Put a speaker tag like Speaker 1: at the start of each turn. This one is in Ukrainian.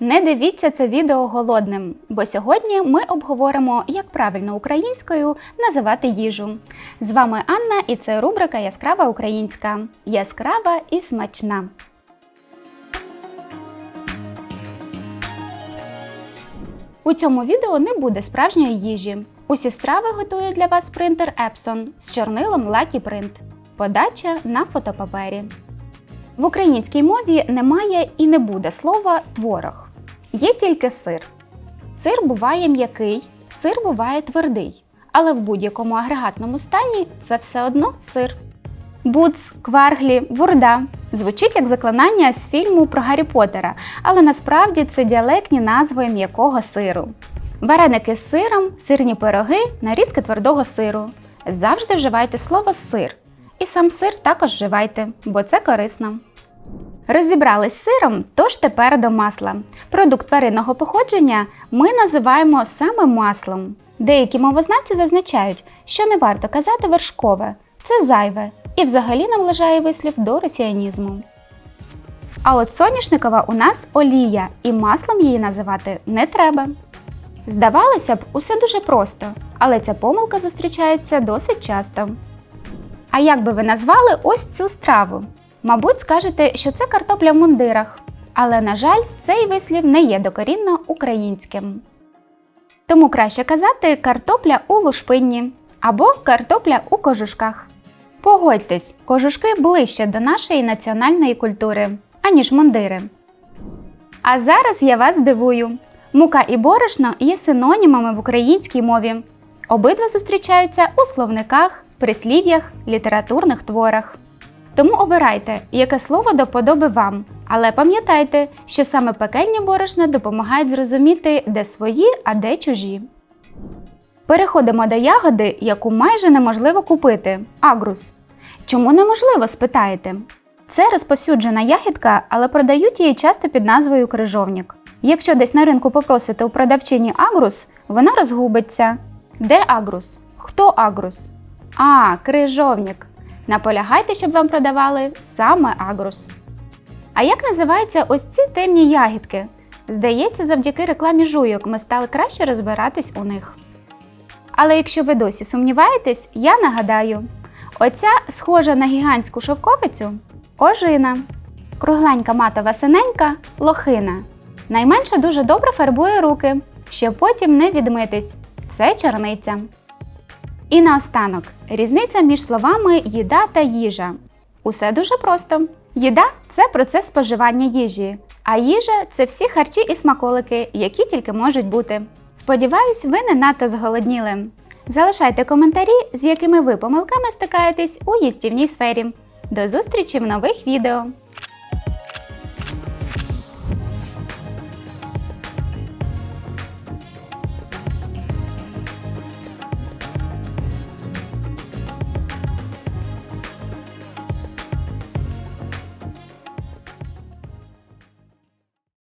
Speaker 1: Не дивіться це відео голодним, бо сьогодні ми обговоримо, як правильно українською називати їжу. З вами Анна, і це рубрика Яскрава українська. Яскрава і смачна. У цьому відео не буде справжньої їжі. Усі страви готує для вас принтер Epson з чорнилом Lucky Print. Подача на фотопапері. В українській мові немає і не буде слова творог. Є тільки сир. Сир буває м'який, сир буває твердий, але в будь-якому агрегатному стані це все одно сир. Буц, кварглі, бурда звучить як заклинання з фільму про Гаррі Поттера, але насправді це діалектні назви м'якого сиру. Вареники з сиром, сирні пироги, нарізки твердого сиру. Завжди вживайте слово сир. І сам сир також вживайте, бо це корисно. Розібрались з сиром, тож тепер до масла. Продукт тваринного походження ми називаємо саме маслом. Деякі мовознавці зазначають, що не варто казати вершкове, це зайве і взагалі наближає вислів до росіянізму. А от соняшникова у нас олія, і маслом її називати не треба. Здавалося б, усе дуже просто, але ця помилка зустрічається досить часто. А як би ви назвали ось цю страву? Мабуть, скажете, що це картопля в мундирах, але, на жаль, цей вислів не є докорінно українським. Тому краще казати картопля у лушпинні або картопля у кожушках. Погодьтесь, кожушки ближче до нашої національної культури, аніж мундири. А зараз я вас дивую. Мука і борошно є синонімами в українській мові. Обидва зустрічаються у словниках, прислів'ях, літературних творах. Тому обирайте, яке слово до вподоби вам. Але пам'ятайте, що саме пекельні борошна допомагають зрозуміти, де свої, а де чужі. Переходимо до ягоди, яку майже неможливо купити агрус. Чому неможливо, спитаєте? Це розповсюджена ягідка, але продають її часто під назвою крижовник. Якщо десь на ринку попросите у продавчині агрус, вона розгубиться. Де агрус? Хто агрус? А, крижовник. Наполягайте, щоб вам продавали саме агрус. А як називаються ось ці темні ягідки? Здається, завдяки рекламі жуйок ми стали краще розбиратись у них. Але якщо ви досі сумніваєтесь, я нагадаю: оця схожа на гігантську шовковицю ожина, кругленька матова синенька лохина. Найменше дуже добре фарбує руки, щоб потім не відмитись. Це чорниця. І наостанок різниця між словами їда та їжа. Усе дуже просто. Їда це процес споживання їжі, а їжа це всі харчі і смаколики, які тільки можуть бути. Сподіваюсь, ви не надто зголодніли. Залишайте коментарі, з якими ви помилками стикаєтесь у їстівній сфері. До зустрічі в нових відео!